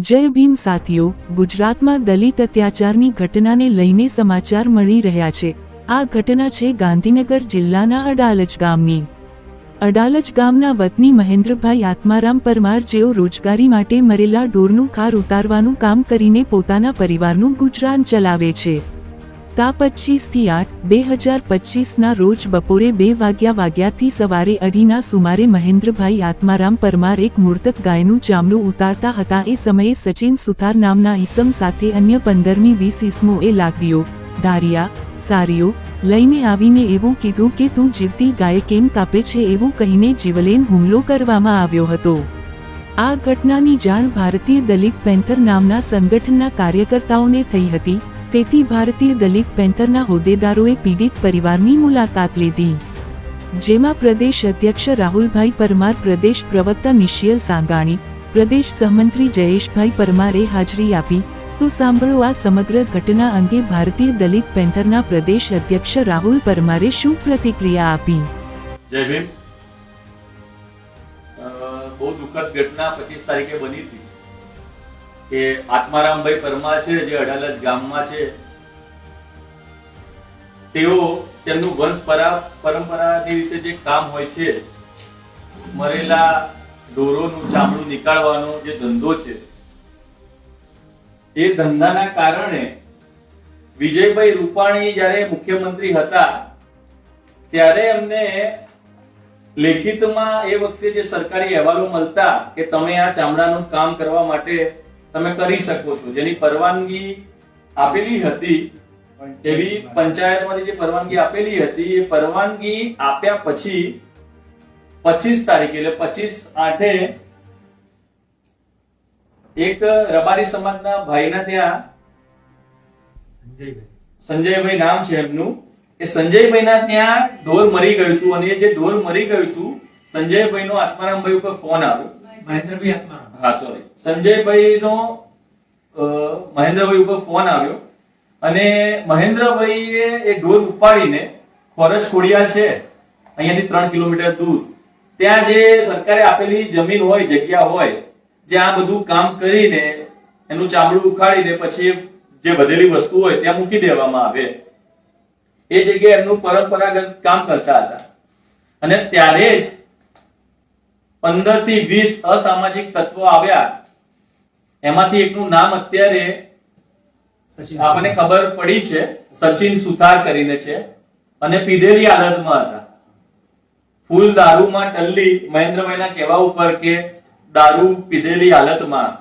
જય ભીમ સાથીઓ, ગુજરાતમાં દલિત અત્યાચારની ઘટનાને લઈને સમાચાર મળી રહ્યા છે. આ ઘટના છે ગાંધીનગર જિલ્લાના અડાલજ ગામની. અડાલજ ગામના વતની મહેન્દ્રભાઈ આત્મારામ પરમાર જેઓ રોજગારી માટે મરેલા ઢોરનું ખાર ઉતારવાનું કામ કરીને પોતાના પરિવારનું ગુજરાન ચલાવે છે. તા પચીસથી આઠ, બે હજાર પચીસના રોજ બપોરે બે વાગ્યા વાગ્યાથી સવારે અઢીના સુમારે મહેન્દ્રભાઈ આત્મારામ પરમાર એક મૃતક ગાયનું ચામડું ઉતારતા હતા. એ સમયે સચિન સુથાર નામના ઈસમ સાથે અન્ય પંદરમી વીસ ઈસમુએ લાગ્યો ધારિયા, સારીઓ લઈને આવીને એવું કીધું કે તું જીવતી ગાય કેમ કાપે છે? એવું કહીને જીવલેન હુમલો કરવામાં આવ્યો હતો. આ ઘટનાની જાણ ભારતીય દલિત પેન્થર નામના સંગઠનના કાર્યકર્તાઓને થઈ હતી. તેથી ભારતીય દલિત પેન્થરના હોદ્દેદારોએ પીડિત પરિવારની મુલાકાત લીધી. જેમાં પ્રદેશ અધ્યક્ષ રાહુલભાઈ પરમાર, પ્રદેશ પ્રવક્તા નિશિયલ સાંગાણી, પ્રદેશ સહમંત્રી જયેશભાઈ પરમારે હાજરી આપી. તો સાંભળો આ સમગ્ર ઘટના અંગે ભારતીય દલિત પેન્થરના પ્રદેશ અધ્યક્ષ રાહુલ પરમારે શું પ્રતિક્રિયા આપી? જય ભીમ. બહુ દુઃખદ ઘટના પચીસ તારીખે બની કે આત્મારામભાઈ પરમાર છે, જે અડાલજ ગામમાં છે. તેઓ તેમનું વંશ પરા- પરંપરાની રીતે જે કામ હોય છે, મરેલા ઢોરોનું ચામડું નીકાળવાનો જે ધંધો છે, એ ધંધાના કારણે વિજયભાઈ રૂપાણી જ્યારે મુખ્યમંત્રી હતા, ત્યારે એમને લેખિતમાં એ વખતે જે સરકારી અહેવાલો મળતા કે તમે આ ચામડાનું કામ કરવા માટે તમે કરી શકો છો. જેની પરવાનગી આપેલી હતી એવી પંચાયતમાંથી જે પરવાનગી આપેલી હતી એ પરવાનગી આપ્યા પછી પચીસ તારીખે એટલે પચીસ આઠે એક રબારી સમાજના ભાઈના ત્યાં સંજયભાઈ. નામ છે એમનું. એ સંજયભાઈના ત્યાં ઢોર મરી ગયું હતું અને જે ઢોર મરી ગયું હતું સંજયભાઈ નો આત્મારામભાઈ ઉપર ફોન આવ્યો. મહેન્દ્રભાઈ આત્મારામ. હા સોરી સંજયભાઈનો નો મહેન્દ્રભાઈ ઉપર ફોન આવ્યો અને મહેન્દ્રભાઈએ એ ઢોર ઉપાડીને ખોરજ ખોડિયાલ છે, અહીંયાથી ત્રણ કિલોમીટર દૂર. ત્યાં જે સરકારે આપેલી જમીન હોય, જગ્યા હોય જ્યાં આ બધું કામ કરીને એનું ચામડું ઉખાડીને પછી જે વધેલી વસ્તુ હોય, ત્યાં મૂકી દેવામાં આવે. એ જગ્યાએ એમનું પરંપરાગત કામ કરતા હતા. અને ત્યારે જ પંદરથી વીસ અસામાજિક તત્વો આવ્યા. એમાંથી એકનું નામ અત્યારે આપણને ખબર પડી છે સચિન સુથાર કરીને છે અને પીધેલી હાલતમાં હતા. ફૂલ દારૂમાં ટલ્લી મહેન્દ્રભાઈના કહેવા ઉપર કે દારૂ પીધેલી હાલતમાં.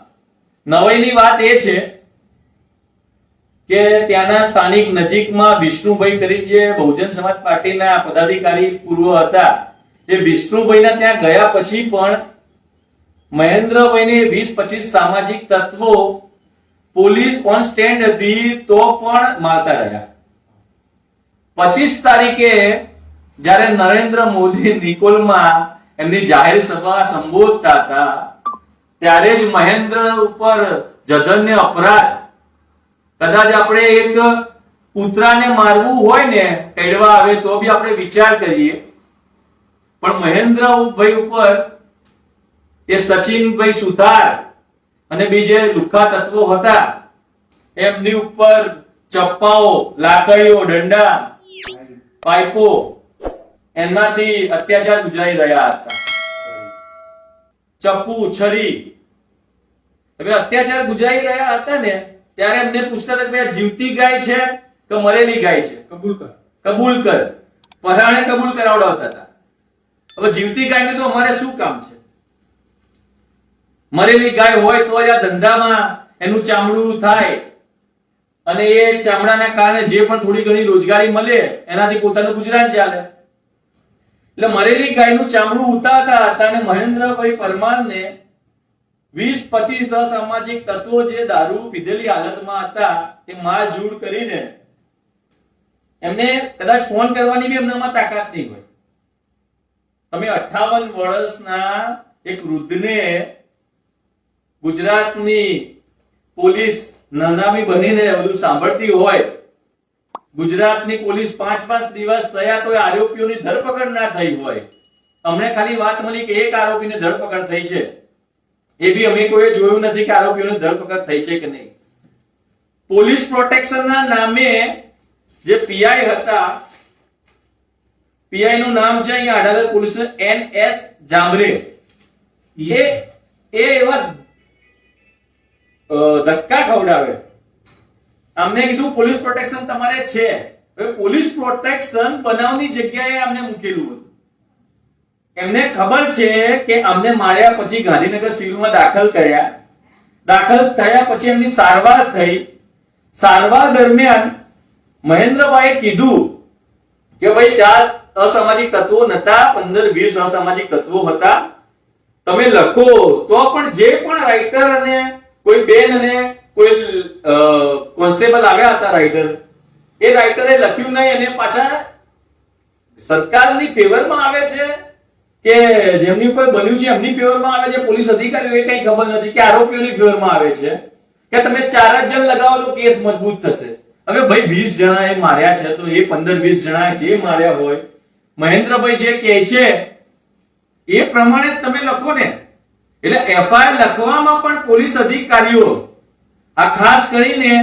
નવાઈની વાત એ છે કે ત્યાંના સ્થાનિક નજીકમાં વિષ્ણુભાઈ કરી જે બહુજન સમાજ પાર્ટીના પદાધિકારી પૂર્વ હતા એ વિષ્ણુભાઈના ત્યાં ગયા પછી પણ મહેન્દ્રભાઈને વીસ પચીસ સામાજિક તત્વો પોલીસ ઓન સ્ટેન્ડ હતી તો પણ મારતા રહ્યા. પચીસ તારીખે જ્યારે નરેન્દ્ર મોદી નિકોલમાં એમની જાહેર સભા સંબોધતા હતા, ત્યારે જ મહેન્દ્ર ઉપર જધન્ય અપરાધ. કદાચ આપણે એક કૂતરાને મારવું હોય ને કડવા આવે તો બી આપણે વિચાર કરીએ. પણ મહેન્દ્રભાઈ ઉપર એ સચિનભાઈ સુથાર અને બીજે લુખ્ખા તત્વો હતા. એમની ઉપર ચપ્પાઓ લાકડીઓ દંડા પાઇપો એનાથી અત્યાચાર ગુજારી રહ્યા હતા. ચપ્પુ છરી. હવે અત્યાચાર ગુજારી રહ્યા હતા ને ત્યારે એમને પૂછતા હતા કે જીવતી ગાય છે કે મરેલી ગાય છે? કબૂલ કર. કબૂલ કર. પરાણે કબૂલ કરાવડાવતા હતા. હવે જીવતી ગાયને તો અમારે શું કામ છે? મરેલી ગાય હોય તો આ ધંધામાં એનું ચામડું થાય. અને એ ચામડાના કારણે જે પણ થોડી ઘણી રોજગારી મળે, એનાથી પોતાનું ગુજરાન ચાલે. એટલે મરેલી ગાયનું ચામડું ઉતારતા હતા અને મહેન્દ્રભાઈ પરમારને વીસ, પચીસ અસામાજિક તત્વો જે દારૂ પીધેલી હાલતમાં હતા, તે માર જૂડ કરીને એમને કદાચ ફોન કરવાની બી એમનામાં તાકાત નહીં હોય. તમે અઠાવન વર્ષના એક વૃદ્ધને ગુજરાતની પોલીસ નનામી બનીને બધું સાંભળતી હોય, ગુજરાતની પોલીસ પાંચ પાંચ દિવસ થયા તો આરોપીઓની ધરપકડ ના થઈ હોય. અમને ખાલી વાત મળી કે એક આરોપીની ધરપકડ થઈ છે. એ બી અમે કોઈ જોયું નથી કે આરોપીઓની ધરપકડ થઈ છે કે નહીં. પોલીસ પ્રોટેક્શનના નામે જે પીઆઈ હતા પીઆઈ નું નામ છે અહીંયા અડાલજ પોલીસ એન એસ જામરે એ એવા ધક્કા ખવડાવે. અમને કીધું પોલીસ પ્રોટેક્શન તમારે છે. પોલીસ પ્રોટેક્શન બનાવની જગ્યાએ અમને મૂકેલું હતું. એમને ખબર છે કે અમને માર્યા પછી ગાંધીનગર સિવિલમાં દાખલ કર્યા. દાખલ થયા પછી એમની સારવાર થઈ. સારવાર દરમિયાન મહેન્દ્રભાઈએ કીધું કે ભાઈ ચાર અસામાજિક તત્વો નતા, પંદર વીસ અસામાજિક તત્વો હતા. તમે લખો તો પણ જે પણ રાઇટર અને કોઈ બેન અને કોઈ કોન્સ્ટેબલ આવ્યા હતા રાઇટર એ રાઇટરે લખ્યું નહીં અને પાછા સરકારની ફેવરમાં આવે છે કે જેમની ઉપર બન્યું છે, એમની ફેવરમાં આવે છે, પોલીસ અધિકારીઓ એ કઈ ખબર નથી કે આરોપીઓની ફેવરમાં આવે છે. કે તમે ચાર જ જણ લગાવો તો કેસ મજબૂત થશે. હવે ભાઈ વીસ જણા એ માર્યા છે, તો એ પંદર વીસ જણા જે માર્યા હોય મહેન્દ્રભાઈ જે કહે છે એ પ્રમાણે તમે લખો ને. એટલે એફઆઈઆર લખવામાં પણ પોલીસ અધિકારીઓ આ ખાસ કરીને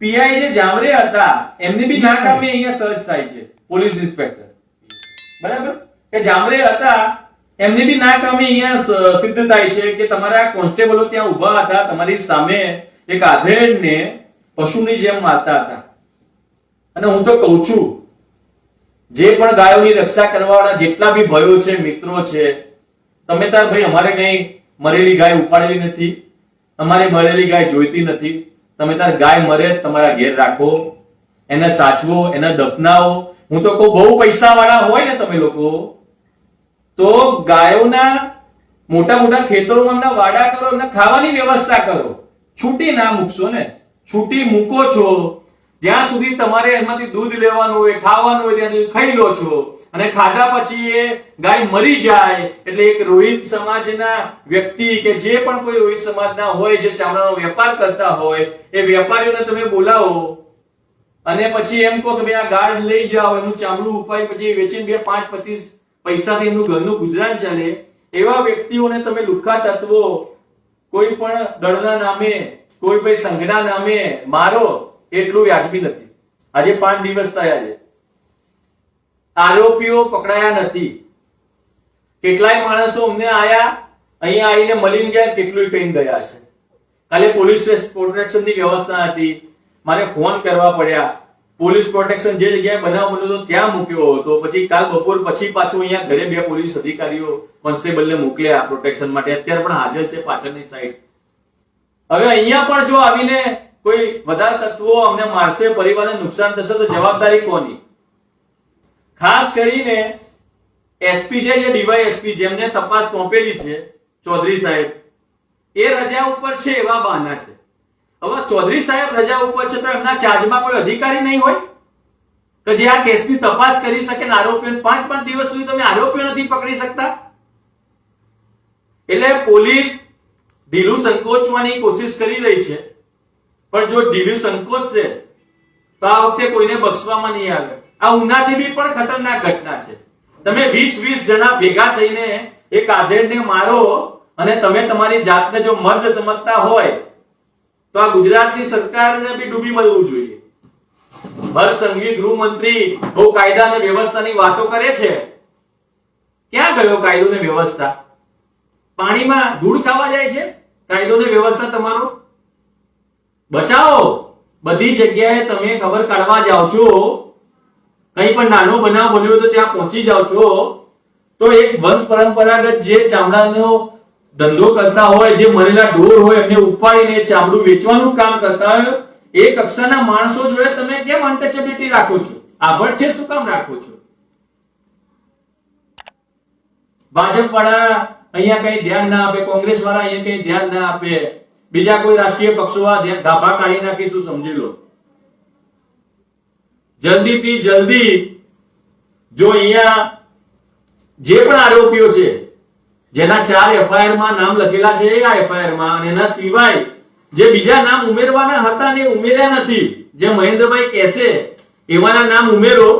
પીઆઈ જે જામરે હતા એમની બી નાકામી અહીંયા સર્ચ થાય છે પોલીસ ઇન્સ્પેક્ટર. બરાબર? કે જામરે હતા એમની બી નાકામી અહીંયા સિદ્ધ થાય છે કે તમારા કોન્સ્ટેબલો ત્યાં ઊભા હતા તમારી સામે એક આધેડને પશુની જેમ મારતા હતા. અને હું તો કહું છું જે પણ ગાયોની રક્ષા કરવાના જેટલા બી ભયો છે, મિત્રો છે, તમે તાર ભાઈ અમારે કઈ મરેલી ગાય ઉપાડેલી નથી, અમારે મરેલી ગાય જોઈતી નથી. તમે તાર ગાય મરે, તમારા ઘેર રાખો, એને સાચવો, એને દફનાવો. હું તો કહું, બહુ પૈસા વાળા હોય ને તમે લોકો, તો ગાયોના મોટા મોટા ખેતરોમાં વાડા કરો, એમને ખાવાની વ્યવસ્થા કરો. છૂટી ના મૂકશો ને. છૂટી મૂકો છો જ્યાં સુધી તમારે એમાંથી દૂધ લેવાનું હોય, ખાવાનું હોય, ત્યાં સુધી ખાઈ લો છો. અને ખાધા પછી એ ગાય મરી જાય, એટલે એક રોહિત સમાજના વ્યક્તિ કે જે પણ કોઈ રોહિત સમાજના હોય, જે ચામડાનો વેપાર કરતા હોય, એ વેપારીઓને તમે બોલાવો. અને પછી એમ કહો કે ભાઈ આ ગાર્ડ લઈ જાઓ, એનું ચામડું ઉપાય, પછી વેચીને બે, પાંચ, પચીસ પૈસાથી એમનું ઘરનું ગુજરાન ચાલે. એવા વ્યક્તિઓને તમે લુખા તત્વો, કોઈ પણ દળના નામે, કોઈ ભાઈ સંઘના નામે મારો એટલું વ્યાજબી નથી. આજે પાંચ દિવસ થયા છે. આરોપીઓ પકડાયા નથી. કેટલાય માણસો અમને આયા અહીંયા આવીને મળી ગયા કેટલું કહીને ગયા છે કાલે પોલીસ પ્રોટેક્શનની વ્યવસ્થા હતી. મારે ફોન કરવા પડ્યા. પોલીસ પ્રોટેક્શન જે જગ્યાએ બનાવ હતો ત્યાં મૂક્યો હતો. પછી કાલ બપોર પછી પાછું અહીંયા ઘરે બે પોલીસ અધિકારીઓ કોન્સ્ટેબલને મોકલ્યા પ્રોટેક્શન માટે. અત્યારે પણ હાજર છે પાછળની સાઈડ હવે અહીંયા પણ જો આવીને કોઈ વધારે તત્વો અમને મારશે, પરિવારને નુકસાન થશે, તો જવાબદારી કોની? ખાસ કરીને એસપી છે જે ડીવાય એસપી જેમને તપાસ સોંપેલી છે, ચૌધરી સાહેબ. એ રજા ઉપર છે એવા બહાના છે. હવે ચૌધરી સાહેબ રજા ઉપર છે તો એમના ચાર્જમાં કોઈ અધિકારી નહીં હોય? કે જે આ કેસની તપાસ કરી શકે ને આરોપીઓ પાંચ પાંચ દિવસ સુધી તમે આરોપીઓ નથી પકડી શકતા? એટલે પોલીસ ઢીલું સંકોચવાની કોશિશ કરી રહી છે. પણ જો ઢીલું સંકોચશે તો આ વખતે કોઈને બક્ષવામાં નહીં આવે. આ ઉનાથી બી પણ ખતરનાક ઘટના છે. તમે વીસ વીસ જણા ભેગા થઈને એક આધેડને મારો અને તમે તમારી જાતને જો મર્દ સમજતા હોય, તો આ ગુજરાતની સરકારને બી ડૂબી મળવું જોઈએ. હર્ષ સંઘવી ગૃહમંત્રી બહુ કાયદા અને વ્યવસ્થાની વાતો કરે છે. ક્યાં ગયો કાયદો ને વ્યવસ્થા? પાણીમાં ધૂળ ખાવા જાય છે? કાયદો ને વ્યવસ્થા તમારો? બચાવો. બધી જગ્યાએ તમે ખબર કાઢવા જાઓ છો. કંઈ પણ નાનો બનાવ બન્યો તો ત્યાં પહોંચી જાઓ છો. તો એક વંશ પરંપરાગત જે ચામડાનો ધંધો કરતા હોય, જે મરેલા ઢોર હોય, એમને ઉપાડીને ચામડું વેચવાનું કામ કરતા હોય, એ કક્ષાના માણસો જોડે તમે કેમ અનટચેબિલિટી રાખો છો? આભડ છે, શું કામ રાખો છો? ભાજપ વાળા અહીંયા કઈ ધ્યાન ના આપે કોંગ્રેસ વાળા અહીંયા કઈ ધ્યાન ના આપે. બીજા કોઈ રાજકીય પક્ષો આ ગાભા કાઢી નાખીશું, સમજી લો. જલ્દીથી જલ્દી જો અહીંયા જે પણ આરોપીઓ છે, જેના ચાર એફઆઈઆરમાં નામ લખેલા છે, એ આ એફઆઈઆરમાં અને એના સિવાય જે બીજા નામ ઉમેરવાના હતા ને ઉમેર્યા નથી, જે મહેન્દ્રભાઈ કહેશે, એવાના નામ ઉમેરો.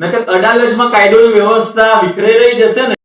નકર અડાલજમાં કાયદોની વ્યવસ્થા વિખરે રહી જશે ને.